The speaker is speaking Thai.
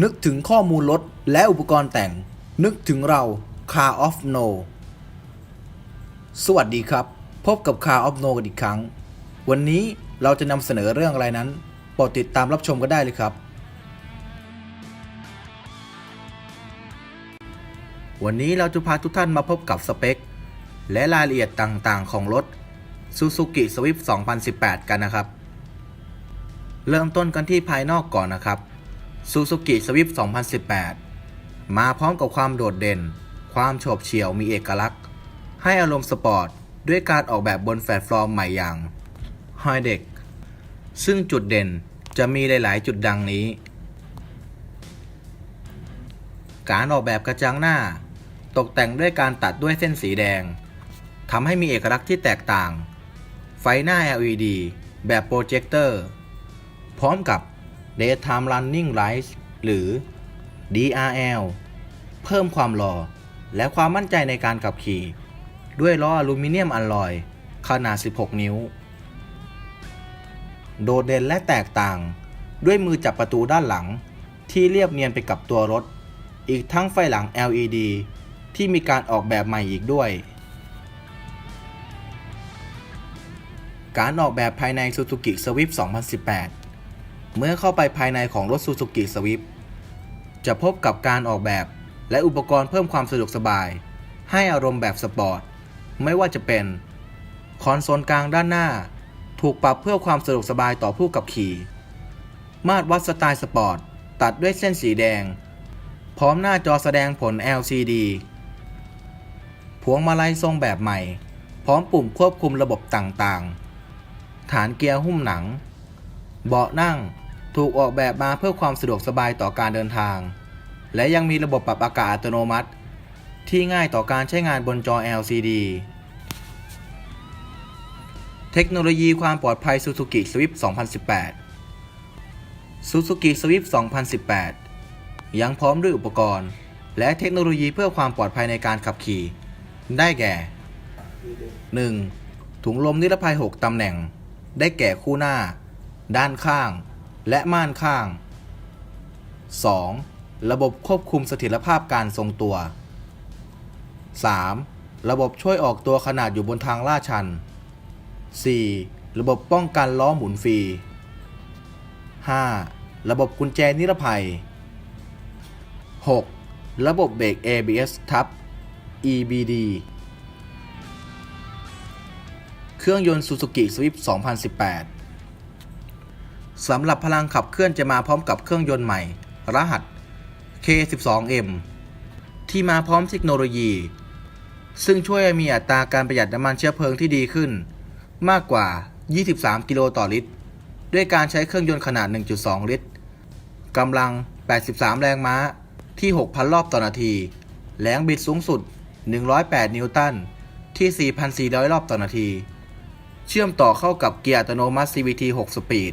นึกถึงข้อมูลรถและอุปกรณ์แต่ง นึกถึงเรา Car of No สวัสดีครับ พบกับ Car of No กันอีกครั้ง วันนี้เราจะนำเสนอเรื่องอะไรนั้นโปรดติดตามรับชมกันได้เลยครับ วันนี้เราจะพาทุกท่านมาพบกับสเปค และรายละเอียดต่างๆ ของรถ Suzuki Swift 2018 กันนะครับ เริ่มต้นกันที่ภายนอกก่อนนะครับ Suzuki Swift 2018 มาพร้อมกับความโดดเด่น ความโฉบเฉี่ยวมีเอกลักษณ์ ให้อารมณ์สปอร์ต ด้วยการออกแบบบนแฟลตฟอร์มใหม่อย่าง h o y d e c ซึ่งจุดเด่นจะมีหลาย ๆ จุดดังนี้ การออกแบบกระจังหน้า ตกแต่งด้วยการตัดด้วยเส้นสีแดง ทำให้มีเอกลักษณ์ที่แตกต่าง ไฟหน้า LED แบบโปรเจคเตอร์ พร้อมกับ Daytime Running Lights หรือ DRL เพิ่มความหล่อและความมั่นใจในการขับขี่ ด้วยล้ออลูมิเนียมอลลอย ขนาด 16 นิ้ว โดดเด่นและแตกต่าง ด้วยมือจับประตูด้านหลัง ที่เรียบเนียนไปกับตัวรถ อีกทั้งไฟหลัง LED ที่มีการออกแบบใหม่อีกด้วย การออกแบบภายใน Suzuki Swift 2018 เมื่อเข้าไปภายในของรถ Suzuki Swift จะพบกับการออกแบบและอุปกรณ์เพิ่มความสะดวกสบาย ให้อารมณ์แบบสปอร์ต ไม่ว่าจะเป็น คอนโซลกลางด้านหน้า ถูกปรับเพื่อความสะดวกสบายต่อผู้ขับขี่ มาตรวัดสไตล์สปอร์ต ตัดด้วยเส้นสีแดง พร้อมหน้าจอแสดงผล LCD พวงมาลัยทรงแบบใหม่ พร้อมปุ่มควบคุมระบบต่างๆ ฐานเกียร์หุ้มหนัง เบาะนั่ง ถูกออกแบบมาเพื่อความสะดวกสบายต่อการเดินทาง และยังมีระบบปรับอากาศอัตโนมัติ ที่ง่ายต่อการใช้งานบนจอ LCD เทคโนโลยีความปลอดภัย Suzuki Swift 2018 Suzuki Swift 2018 ยังพร้อมด้วยอุปกรณ์ และเทคโนโลยีเพื่อความปลอดภัยในการขับขี่ ได้แก่ 1. ถุงลมนิรภัย 6 ตำแหน่ง ได้แก่คู่หน้า ด้านข้าง และม่านข้าง 2. ระบบควบคุมเสถียรภาพการทรงตัว 3. ระบบช่วยออกตัวขนาดอยู่บนทางลาดชัน 4. ระบบป้องกันล้อหมุนฟรี 5. ระบบกุญแจนิรภัย 6. ระบบเบรก ABS ทับ EBD เครื่องยนต์ Suzuki Swift 2018 สำหรับพลังขับเคลื่อนจะมาพร้อมกับเครื่องยนต์ใหม่ รหัส K12M ที่มาพร้อมเทคโนโลยี ซึ่งช่วยมีอัตราการประหยัดน้ำมันเชื้อเพลิงที่ดีขึ้น มากกว่า 23 กิโลต่อลิตร ด้วยการใช้เครื่องยนต์ขนาด 1.2 ลิตรกำลัง 83 แรงม้าที่ 6,000 รอบต่อนาที แรงบิดสูงสุด 108 นิวตัน ที่ 4,400 รอบต่อนาที เชื่อมต่อเข้ากับเกียร์อัตโนมัติ CVT 6 สปีด